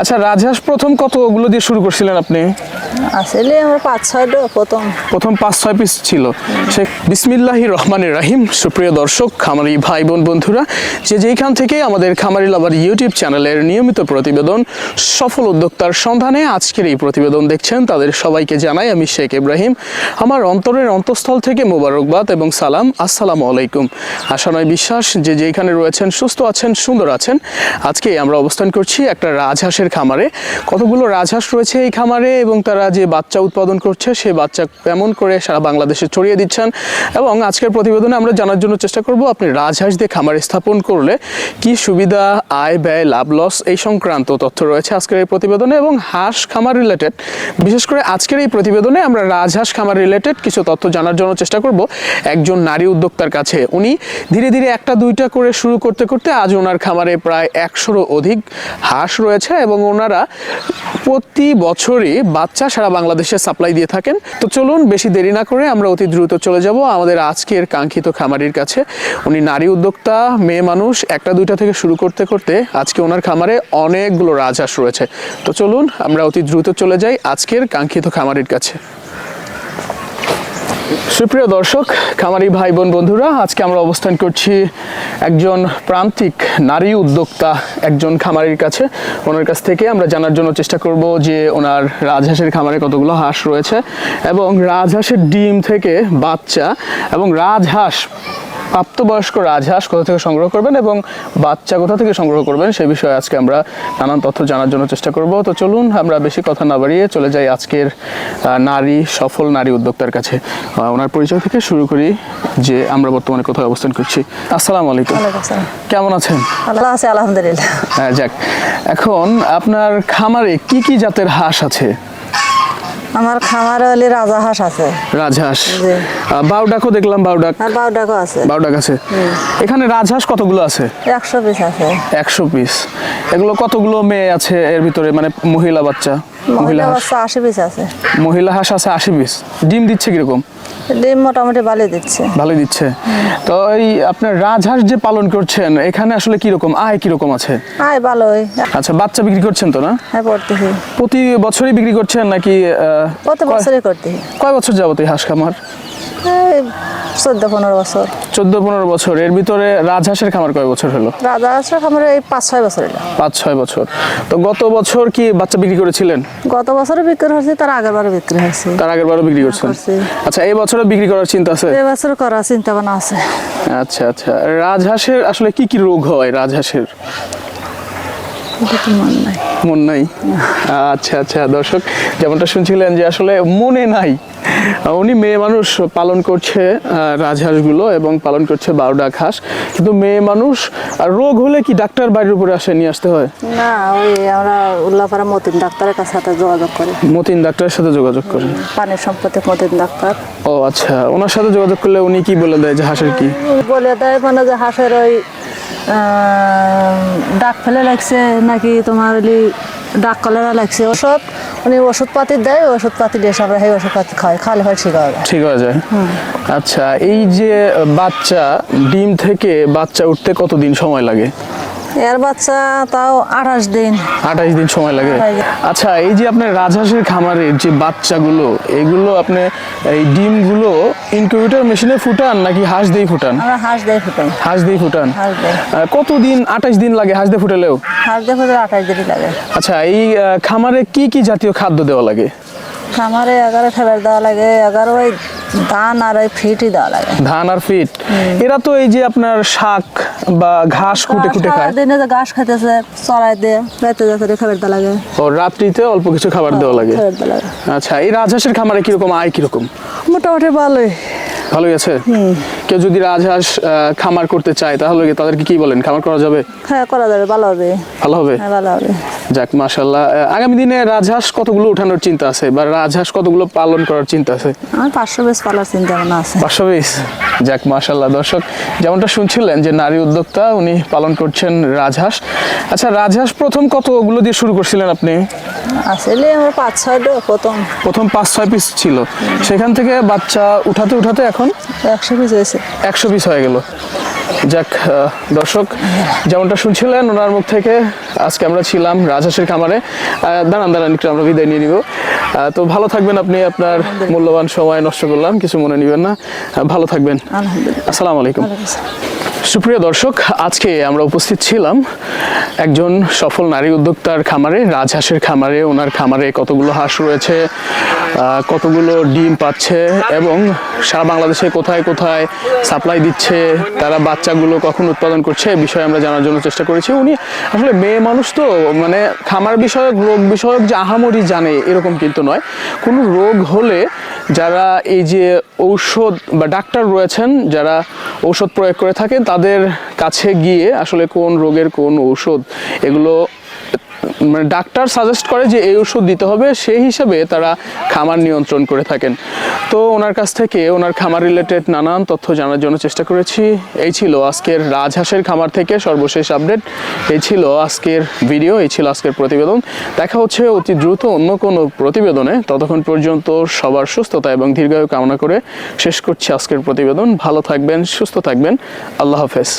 আচ্ছা রাজহাঁস প্রথম কত ওগুলো দিয়ে শুরু করছিলেন আপনি? আসলে আমার পাঁচ ছয়টা প্রথম। প্রথম পাঁচ, ছয় পিস ছিল। সে বিসমিল্লাহি রহমানির রাহিম। সুপ্রিয় দর্শক, খামারি ভাই, বোন, বন্ধুরা, যে যেইখান থেকে আমাদের খামারি লাভার ইউটিউব চ্যানেলের নিয়মিত প্রতিবেদন, সফল উদ্যোক্তার সন্ধানে আজকের এই প্রতিবেদন দেখছেন, তাদের সবাইকে জানাই আমি শেখ ইব্রাহিম। আমার অন্তরের অন্তঃস্থল থেকে মোবারকবাদ এবং সালাম। আসসালামু আলাইকুম। আশা নয় বিশ্বাস, যে যেইখানে রয়েছেন, সুস্থ আছেন, সুন্দর আছেন। আজকে আমরা অবস্থান করছি একটা রাজহাঁসের খামারে। কতগুলো রাজহাঁস রয়েছে এই খামারে এবং তারা যে বাচ্চা উৎপাদন করছে সেই বাচ্চা কেমন করে সারা বাংলাদেশে ছড়িয়ে দিচ্ছেন? এবং আজকের প্রতিবেদনে আমরা জানার জন্য চেষ্টা করব, আপনি রাজহাঁস দিয়ে খামার স্থাপন করলে কি সুবিধা, আয়, ব্যয়, লাভ, লস এই সংক্রান্ত তথ্য রয়েছে আজকের এই প্রতিবেদনে। এবং হাঁস খামার রিলেটেড বিশেষ করে আজকের এই প্রতিবেদনে আমরা রাজহাঁস খামার রিলেটেড কিছু তথ্য জানার জন্য চেষ্টা করব। একজন নারী উদ্যোক্তার কাছে। উনি ধীরে ধীরে একটা দুইটা করে শুরু করতে করতে আজ ওনার খামারে প্রায় একশোরও অধিক হাঁস রয়েছে এবং ওনারা প্রতি বছরই বাচ্চা সারা বাংলাদেশে সাপ্লাই দিয়ে থাকেন। তো চলুন বেশি দেরি না করে আমরা অতি দ্রুত চলে যাব আমাদের আজকের কাঙ্ক্ষিত খামারির কাছে। উনি নারী উদ্যোক্তা, মেয়ে মানুষ, একটা দুইটা থেকে শুরু করতে করতে আজকে ওনার খামারে অনেকগুলো রাজহাঁস রয়েছে। তো চলুন আমরা অতি দ্রুত চলে যাই আজকের কাঙ্ক্ষিত খামারির কাছে। সুপ্রিয় দর্শক, খামারি ভাই বোন বন্ধুরা, আজকে আমরা অবস্থান করছি একজন প্রান্তিক নারী উদ্যোক্তা, একজন খামারির কাছে। ওনার কাছ থেকে আমরা জানার জন্য চেষ্টা করব যে ওনার রাজহাঁসের খামারে কতগুলো হাঁস রয়েছে এবং রাজহাঁসের ডিম থেকে বাচ্চা এবং রাজহাঁস প্রাপ্তবয়স্ক রাজহাঁস কোথা থেকে সংগ্রহ করবেন এবং বাচ্চা কোথা থেকে সংগ্রহ করবেন সেই বিষয়ে আজকে আমরা নানান তথ্য জানার জন্য চেষ্টা করব। তো চলুন আমরা বেশি কথা না বাড়িয়ে চলে যাই আজকের নারী সফল নারী উদ্যোক্তার কাছে। ওনার পরিচয় থেকে শুরু করি যে আমরা বর্তমানে কোথায় অবস্থান করছি। আসসালামু আলাইকুম। কেমন আছেন? আছে আলহামদুলিল্লাহ। হ্যাঁ যাক। এখন আপনার খামারে কি কি জাতের হাঁস আছে? আমার খামার হলে রাজা হাঁস আছে। রাজহাঁস বাউডাকও দেখলাম বাউডাক। আর বাউডাকও আছে। বাউডাক আছে। এখানে রাজহাঁস কতগুলো আছে? একশো পিস আছে। একশো পিস। এগুলো কতগুলো মেয়ে আছে এর ভিতরে? মানে মহিলা বাচ্চা মহিলা হাঁস? বাচ্চা আশি পিস আছে। মহিলা হাঁস আছে আশি পিস। ডিম দিচ্ছে কীরকম? মোটামুটি ভালো দিচ্ছে। ভালোই দিচ্ছে। তো এই আপনার রাজহাঁস যে পালন করছেন এখানে আসলে কীরকম আয় কীরকম আছে? আয় ভালোই। আচ্ছা বাচ্চা বিক্রি করছেন তো না? হ্যাঁ করতেছি প্রতি বছরই বিক্রি করছেন নাকি কয়- বছরই করতেছি কয় বছর যাবত এই হাঁস খামার? চোদ্দ পনেরো বছর। চোদ্দ পনেরো বছর। এর ভিতরে রাজহাঁসের খামার কয় বছর হলো? রাজা হাঁসের খামারে এই পাঁচ ছয় বছর হলো। পাঁচ ছয় বছর। তো গত বছর কি বাচ্চা বিক্রি করেছিলেন? গত বছরে বিক্রি হয়েছে তার আগের বারে বিক্রি হয়েছে। তার আগের বারও বিক্রি করছেন? আচ্ছা এই বছরও বিক্রি করার চিন্তা আছে? এবছর করার চিন্তা ভাবনা আছে। আচ্ছা আচ্ছা। রাজহাঁসের আসলে কি কি রোগ হয় রাজহাঁসের? মনে নাই? মন নাই? আচ্ছা আচ্ছা দর্শক যেমনটা শুনছিলেন যে আসলে মনে নাই। উনি মেয়ে মানুষ পালন করছে রাজহাঁসগুলো এবং পালন করছে বারোডাক হাঁস। কিন্তু মেয়ে মানুষ আর রোগ হলে কি ডাক্তার বাড়ির উপরে আসে নিয়ে আসতে হয়? না ওই আমরা উল্লাপাড়া মতিন ডাক্তারের কাছে সাথে যোগাযোগ করি। মতিন ডাক্তারের সাথে যোগাযোগ করে পানির সম্পত্তি মতিন ডাক্তার। ও আচ্ছা ওনার সাথে যোগাযোগ করলে উনি কি বলে দেয় যে হাঁসের কি? বলে দেয় মানে যে হাঁসের ওই ডাক ফেলে লাগছে নাকি তোমার ওই ডাক কলেরা লাগছে? ওষুধ উনি ওষুধ পাতি দেয় ওষুধ পাতি দিয়ে সবাই সেই ওষুধপাতি খায়। খালে হয় ঠিক হবে ঠিক হয়ে যায়। আচ্ছা এই যে বাচ্চা ডিম থেকে বাচ্চা উঠতে কতদিন সময় লাগে? এর বাচ্চা তাও আঠাশ দিন। আঠাইশ দিন সময় লাগে। আচ্ছা এই যে আপনার রাজহাঁসের খামারের যে বাচ্চাগুলো এগুলো আপনি এই ডিমগুলো ইনকিউবেটর মেশিনে ফুটান নাকি হাঁস দিয়ে ফুটান? হাঁস দিয়ে ফুটাই। হাঁস দিয়ে ফুটান। হাঁস দিয়ে। আহ, কতদিন আঠাইশ দিন লাগে হাঁস দিয়ে ফুটালেও? হাঁস দিয়ে ফুটে আঠাশ দিনই লাগে। আচ্ছা এই খামারে কি কি জাতীয় খাদ্য দেওয়া লাগে? খামারে এগারো ফেবার দেওয়া লাগে এগারো ওই ধান আর ফিটই দেওয়া লাগে। ধান আর ফিট? এরা তো এই যে আপনার শাক বা ঘাস কুটে কুটে খায়। দিনে যে ঘাস খাইতেছে চড়াই দিয়ে রাতে যাতে খাবার দেওয়া লাগে। ও রাত্রিতে অল্প কিছু খাবার দেওয়া লাগে। খাবার দেওয়া লাগে। আচ্ছা এই রাজহাঁসের খামারে কীরকম আয় কীরকম? মোটামুটি ভালোই। ভালোই আছে? কেউ যদি রাজহাঁস খামার করতে চায় তাহলে তাদেরকে কি বলেন? খামার করা যাবে? হ্যাঁ করা যাবে ভালো হবে। ভালো হবে? হ্যাঁ ভালো হবে। যাক মাশাল্লাহ আহ, আগামী দিনে রাজহাঁস কতগুলো উঠানোর চিন্তা আছে? বা রাজহাঁস কতগুলো পালন করার চিন্তা আছে? আমার পাঁচশো বেশ পালার চিন্তা ভাবনা আছে। পাঁচশো বিশ? যাক মাশাল্লাহ দর্শক যেমনটা শুনছিলেন যে নারী উদ্যোক্তা উনি পালন করছেন রাজহাঁস। আচ্ছা রাজহাঁস প্রথম কতগুলো দিয়ে শুরু করছিলেন আপনি? আসলে আমার পাঁচ ছয়টা প্রথম। প্রথম পাঁচ ছয় পিস ছিল। সেখান থেকে বাচ্চা উঠাতে উঠাতে এখন একশো পিস হয়েছে। একশো পিস হয়ে গেল। যাক দর্শক যেমনটা শুনছিলেন ওনার মুখ থেকে আজকে আমরা ছিলাম রাজহাঁসের খামারে। দাঁড়ান দাঁড়ান একটু আমরা বিদায় নিয়ে নিব। তো ভালো থাকবেন আপনি আপনার মূল্যবান সময় নষ্ট করলাম কিছু মনে নেবেন না। ভালো থাকবেন। আসসালামু আলাইকুম। সুপ্রিয় দর্শক, আজকে আমরা উপস্থিত ছিলাম একজন সফল নারী উদ্যোক্তার খামারে, রাজহাঁসের খামারে। ওনার খামারে কতগুলো হাঁস রয়েছে কতগুলো ডিম পাচ্ছে এবং সারা বাংলাদেশে কোথায় কোথায় সাপ্লাই দিচ্ছে, তারা বাচ্চাগুলো কখন উৎপাদন করছে এই বিষয়ে আমরা জানার জন্য চেষ্টা করেছি। উনি আসলে মেয়ে মানুষ তো মানে খামার বিষয়ক, রোগ বিষয়ক যে আহামরি জানে এরকম কিন্তু নয়। কোনো রোগ হলে যারা এই যে ঔষধ বা ডাক্তার রয়েছেন, যারা ঔষধ প্রয়োগ করে থাকেন। তাদের কাছে গিয়ে আসলে কোন রোগের কোন ঔষধ এগুলো মানে ডাক্তার সাজেস্ট করে যে এই ওষুধ দিতে হবে, সেই হিসাবে তারা খামার নিয়ন্ত্রণ করে থাকেন। তো ওনার কাছ থেকে ওনার খামার রিলেটেড নানান তথ্য জানার জন্য চেষ্টা করেছি। এই ছিল আজকের রাজহাঁসের খামার থেকে সর্বশেষ আপডেট এই ছিল আজকের ভিডিও এই ছিল আজকের প্রতিবেদন। দেখা হচ্ছে অতি দ্রুত অন্য কোনো প্রতিবেদনে। ততক্ষণ পর্যন্ত সবার সুস্থতা এবং দীর্ঘায়ু কামনা করে শেষ করছি আজকের প্রতিবেদন। ভালো থাকবেন, সুস্থ থাকবেন। আল্লাহ হাফেজ।